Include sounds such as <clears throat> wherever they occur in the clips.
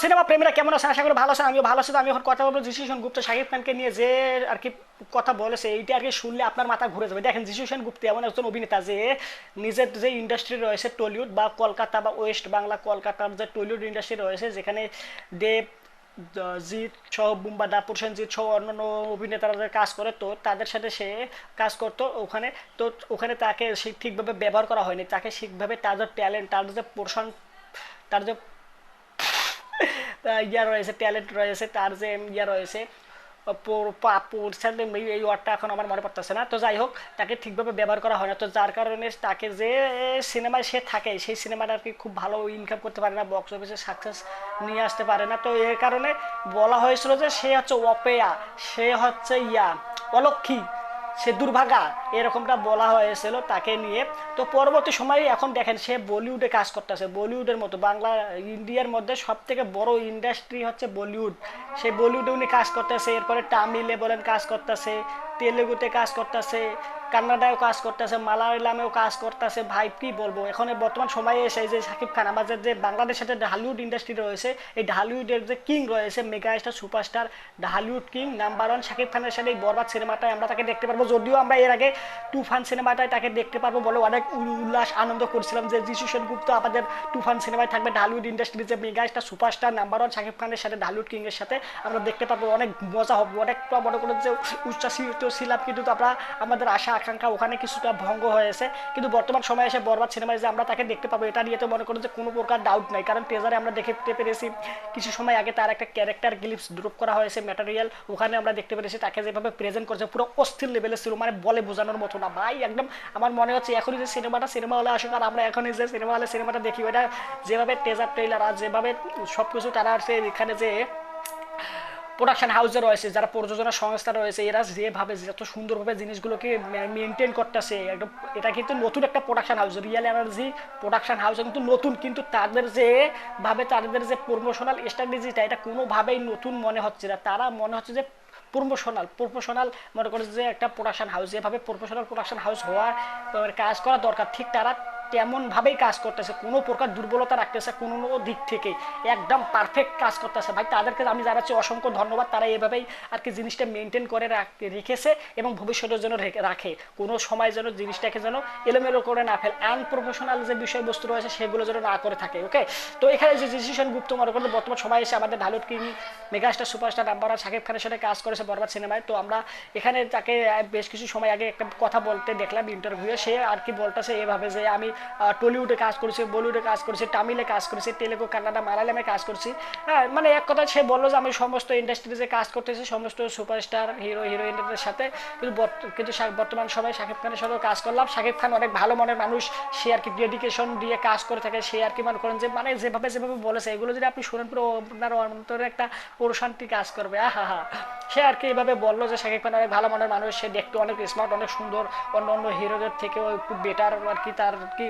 Cinema প্রেমীরা কেমন আছে? আশা করি ভালো আছে, আমিও ভালো আছি। আমি এখন কথা বলব সেন গুপ্ত শাকিব খানকে নিয়ে যে আর কি কথা বলেছে, এইটা আর কি শুনলে আপনার মাথা ঘুরে যাবে। দেখেন সেন গুপ্ত এমন একজন অভিনেতা যে নিজের যে ইন্ডাস্ট্রি রয়েছে টলিউড বা কলকাতা বা ওয়েস্ট বাংলা, কলকাতার যে টলিউড ইন্ডাস্ট্রি রয়েছে, যেখানে দেব, জিৎ সহ বুম্বা দা প্রসেনজিৎ সহ অন্যান্য অভিনেতারা কাজ করে, তো তাদের সাথে সে কাজ করতো ওখানে। তো ওখানে তাকে ঠিকভাবে ব্যবহার করা হয়নি। তাকে ঠিকভাবে যে ট্যালেন্ট তার যে পোর্শন তার যে ইয়া রয়েছে ট্যালেন্ট রয়েছে, তার যে ইয়া রয়েছে এই ওয়ার্ডটা এখন আমার মনে পড়তেছে না। তো যাই হোক, তাকে ঠিকভাবে ব্যবহার করা হয় না। তো যার কারণে তাকে যে সিনেমায় সে থাকে, সেই সিনেমাটা আর কি খুব ভালো ইনকাম করতে পারে না বক্স অফিসে সাকসেস নিয়ে আসতে পারে না। তো এর কারণে বলা হয়েছিল যে সে হচ্ছে অপেয়া সে হচ্ছে ইয়া, অলক্ষী। সে দুর্ভাগা, এরকমটা বলা হয়েছিল তাকে নিয়ে। তো পরবর্তী সময়ে এখন দেখেন সে বলিউডে কাজ করতেছে। বলিউডের মতো বাংলা, ইন্ডিয়ার মধ্যে সব থেকে বড় ইন্ডাস্ট্রি হচ্ছে বলিউড। সে বলিউডে উনি কাজ করতেছে, এরপরে তামিলে বলেন কাজ করতেছে, তেলেগুতে কাজ করতেছে কান্নাডায়ও কাজ করতেছে, মালায়ালামেও কাজ করতেছে, ভাই, কি বলব? এখন বর্তমান সময়ে এসে যে শাকিব খান, আমাদের যে বাংলাদেশের যে ঢালিউড ইন্ডাস্ট্রি রয়েছে, এই ঢালিউডের যে কিং রয়েছে mega star superstar Dhallywood king number one Shakib খানের সাথে এই বরবাদ সিনেমাটায় আমরা তাকে দেখতে পারব। যদিও আমরা এর আগে তুফান সিনেমাটায় তাকে দেখতে পারব বলে অনেক উল্লাস, আনন্দ করছিলাম যে যিশু সেনগুপ্ত আমাদের তুফান সিনেমায় থাকবে ঢালিউড ইন্ডাস্ট্রির যে mega star superstar number one Shakib খানের সাথে ঢালিউড কিংয়ের সাথে আমরা দেখতে পারব। অনেক মজা হবে, অনেকটা মনে করে যে উচ্ছ্বাসিত ছিলাম, কিন্তু আমরা, আমাদের আশা আকাঙ্ক্ষা, ওখানে কিছুটা ভঙ্গ হয়েছে কিন্তু বর্তমান সময়ে এসে বরবাদ সিনেমায় যে আমরা তাকে দেখতে পাবো, এটা নিয়ে তো মনে করেন যে কোনো প্রকার ডাউট নাই। কারণ ট্রেজারে আমরা দেখতে পেরেছি, কিছু সময় আগে তার একটা ক্যারেক্টার গ্লিপস ড্রপ করা হয়েছে ম্যাটেরিয়াল ওখানে আমরা দেখতে পেরেছি তাকে যেভাবে প্রেজেন্ট করেছে, পুরো অস্থির লেভেলে ছিল মানে বলে বোঝানোর মতো না। ভাই, একদম আমার মনে হচ্ছে এখনই যে সিনেমাটা সিনেমা হলে আসুক আর আমরা এখনই যে সিনেমা হলে সিনেমাটা দেখি ওটা যেভাবে টেজার ট্রেলার আর যেভাবে সব কিছু তারা আছে এখানে যে প্রোডাকশন হাউসে রয়েছে, যারা প্রযোজনা সংস্থা রয়েছে, এরা যেভাবে যত সুন্দরভাবে জিনিসগুলোকে মেনটেন করতেছে, একদম এটা কিন্তু নতুন একটা production house real energy production house কিন্তু নতুন, কিন্তু তাদের যে ভাবে তাদের যে প্রমোশনাল স্ট্র্যাটেজিটা এটা কোনোভাবেই নতুন মনে হচ্ছে না। তারা মনে হচ্ছে যে প্রমোশনাল প্রফেশনাল মনে করে যে একটা প্রোডাকশন হাউস যেভাবে প্রফেশনাল প্রোডাকশন হাউস হওয়ার কাজ করা দরকার, ঠিক তারা তেমনভাবেই কাজ করতেছে, কোনো প্রকার দুর্বলতা রাখতেছে কোনো দিক থেকে। একদম পারফেক্ট কাজ করতেছে। ভাই, তাদেরকে আমি যারা জানাচ্ছি অসংখ্য ধন্যবাদ। তারা এভাবেই আর কি জিনিসটা মেনটেন করে রাখ- রেখেছে এবং ভবিষ্যতের জন্য রেখে- কোনো সময় যেন জিনিসটাকে যেন এলোমেলো করে না ফেলে। আনপ্রফেশনাল যে বিষয়বস্তু রয়েছে, সেগুলো যেন না করে থাকে ওকে তো এখানে যে ডিসিশন গুপ্ত মনে করেন, বর্তমান সময় এসে আমাদের Dhallywood king megastar superstar number Shakib খানের সাথে কাজ করেছে বরবাদ সিনেমায়। তো আমরা এখানে তাকে বেশ কিছু সময় আগে একটা কথা বলতে দেখলাম ইন্টারভিউয়ে সে আর কি বলতেছে এভাবে যে আমি টলিউডে কাজ করেছি, বলিউডে কাজ করেছি, তামিলে কাজ করেছি, তেলেগু কান্নাডা মালায়ালামে কাজ করছি। হ্যাঁ মানে এক কথা সে বলল যে আমি সমস্ত ইন্ডাস্ট্রিতে কাজ করতেছি, সমস্ত সুপারস্টার, হিরো, হিরোইনদের সাথে। কিন্তু কিন্তু বর্তমান সময়ে শাকিব খানের সাথেও কাজ করলাম। শাকিব খান অনেক ভালো মনের মানুষ, সে আর কি ডেডিকেশন দিয়ে কাজ করে থাকে, সে আর কি মনে করেন যে মানে যেভাবে যেভাবে বলেছে, এগুলো যদি আপনি শুনেন, পুরো আপনার অন্তরে একটা প্রশান্তি কাজ করবে। আহা হা। সে আর কি এভাবে বলল যে শাকিব খান অনেক ভালো মনের মানুষ, সে দেখতে অনেক স্মার্ট অনেক সুন্দর অন্য অন্য হিরোদের থেকেও একটু বেটার আর কি তার কি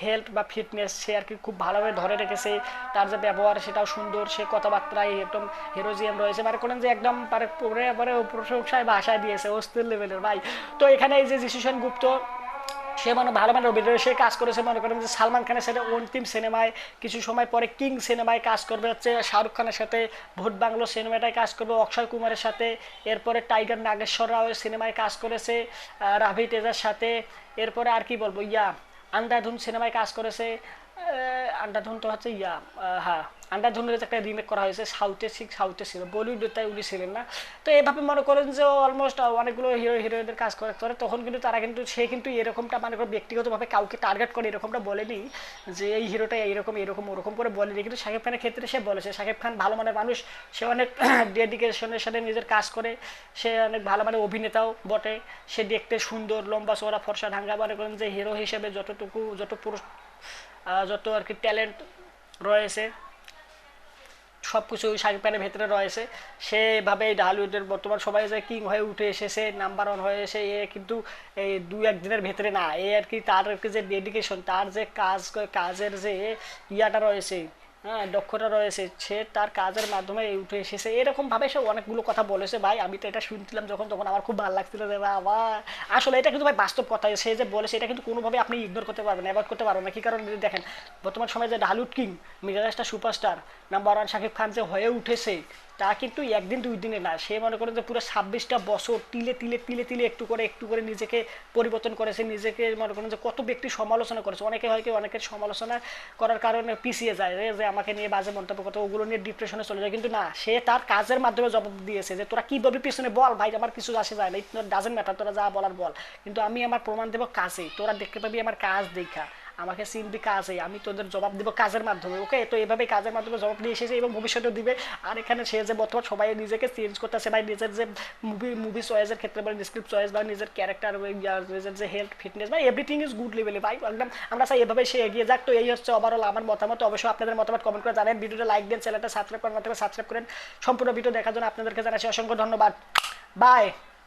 হেলথ বা ফিটনেস সে আর কি খুব ভালোভাবে ধরে রেখেছে। তার যে ব্যবহার সেটাও সুন্দর, সে কথাবার্তায় একদম হিরোজিয়াম রয়েছে। মানে করেন যে একদম পারে পরে পরে প্রশংসায় ভাষায় দিয়েছে অস্থির লেভেলের ভাই। তো এখানে এই যে যিশুসেন গুপ্ত, সে মানে ভালো মানে অভিনয় সে কাজ করেছে মনে করেন যে সালমান খানের সাথে অন্তিম সিনেমায়, কিছু সময় পরে কিং সিনেমায় কাজ করবে। হচ্ছে শাহরুখ খানের সাথে, ভূত বাংলো সিনেমাটায় কাজ করবে, অক্ষয় কুমারের সাথে, এরপরে টাইগার নাগেশ্বর রাও সিনেমায় কাজ করেছে রাভি তেজার সাথে, এরপরে আর কি বলব, ইয়া আন্দাধুন সিনেমায় কাজ করেছে তো হচ্ছে ইয়া হ্যাঁ আন্দাধুনের যে একটা রিমেক করা হয়েছে সাউথে ঠিক সাউথে ছিল বলিউডে তাই উনি ছিলেন না। তো এভাবে মনে করেন যে অলমোস্ট অনেকগুলো হিরো হিরোইনদের কাজ করে তখন কিন্তু তারা কিন্তু, সে কিন্তু এরকমটা মানে ব্যক্তিগতভাবে কাউকে টার্গেট করে এরকমটা বলেনি, যে এই হিরোটা এইরকম এরকম ওরকম করে বলেনি। কিন্তু শাকিব খানের ক্ষেত্রে সে বলেছে, শাকিব খান ভালো মানের মানুষ, সে অনেক <clears throat> ডেডিকেশনের সাথে নিজের কাজ করে, সে অনেক ভালো মানের অভিনেতাও বটে, সে দেখতে সুন্দর, লম্বা চওড়া, ফর্সা, ঢাঙ্গা, মনে করেন যে হিরো হিসেবে যতটুকু, যত পুরুষ যত আর কি ট্যালেন্ট রয়েছে সব কিছু শাকিব খানের ভেতরে রয়েছে। সেভাবেই ঢালিউডের বর্তমান সবাই যে কিং হয়ে উঠে এসেছে নাম্বার ওয়ান হয়ে এসে এ কিন্তু এই দু একদিনের ভেতরে না, এ আর কি তার আর কি যে ডেডিকেশন তার যে কাজ, কাজের যে ইয়াটা রয়েছে হ্যাঁ দক্ষতা রয়েছে। সে তার কাজের মাধ্যমে উঠে এসেছে। এরকম ভাবে সে অনেকগুলো কথা বলেছে, ভাই। আমি তো এটা শুনছিলাম যখন, তখন আমার খুব ভালো লাগছিল যে বাবা আসলে এটা কিন্তু ভাই বাস্তব কথা। সে যে বলেছে, এটা কিন্তু কোনোভাবে আপনি ইগনোর করতে পারবেন অ্যাভয়েড করতে পারবেন না। কি কারণ? দেখেন, বর্তমান সময়ে যে ডালুট king মিরাজটা superstar number one Shakib Khan যে হয়ে উঠেছে তা কিন্তু একদিন দুই দিনে না, সে মনে করেন যে পুরো ছাব্বিশটা বছর তিলে তিলে তিলে তিলে একটু করে একটু করে নিজেকে পরিবর্তন করেছে, নিজেকে মনে করেন যে কত ব্যক্তি সমালোচনা করেছে। অনেকে হয় কি, অনেকের সমালোচনা করার কারণে পিছিয়ে যায় যে- যে আমাকে নিয়ে বাজে মন্তব্য করতে, ওগুলো নিয়ে ডিপ্রেশনে চলে যায়। কিন্তু না, সে তার কাজের মাধ্যমে জবাব দিয়েছে যে, তোরা কীভাবে পিছনে বল ভাই, আমার কিছু আসে যায় না ইট ডাজেন্ট ম্যাটার তোরা যা বলার বল। কিন্তু আমি আমার প্রমাণ দেবো কাজে তোরা দেখতে পাবি আমার কাজ দেখা। আমাকে চিনবি কাজে, আমি তোদের জবাব দিব কাজের মাধ্যমে, ওকে? তো এভাবে কাজের মাধ্যমে জবাব দিয়ে এসেছে এবং ভবিষ্যতেও দিবে। আর এখানে সে যে বর্তমান সবাই নিজেকে চেঞ্জ করতেছে ভাই নিজের যে মুভি মুভি চয়েসের ক্ষেত্রে বা স্ক্রিপ্ট চয়েস বা নিজের ক্যারেক্টার নিজের যে হেলথ ফিটনেস বা এভরিথিং ইজ গুড লেভেলে ভাই, একদম আমরা চাই এভাবে সে এগিয়ে যাক। তো এই হচ্ছে ওভারঅল আমার মতামত। অবশ্যই আপনাদের মতামত কমেন্ট করে জানেন ভিডিওটা লাইক দেন চ্যানেলটা সাবস্ক্রাইব করেন সাবস্ক্রাইব করেন। সম্পূর্ণ ভিডিও দেখার জন্য আপনাদেরকে জানাচ্ছি অসংখ্য ধন্যবাদ। বাই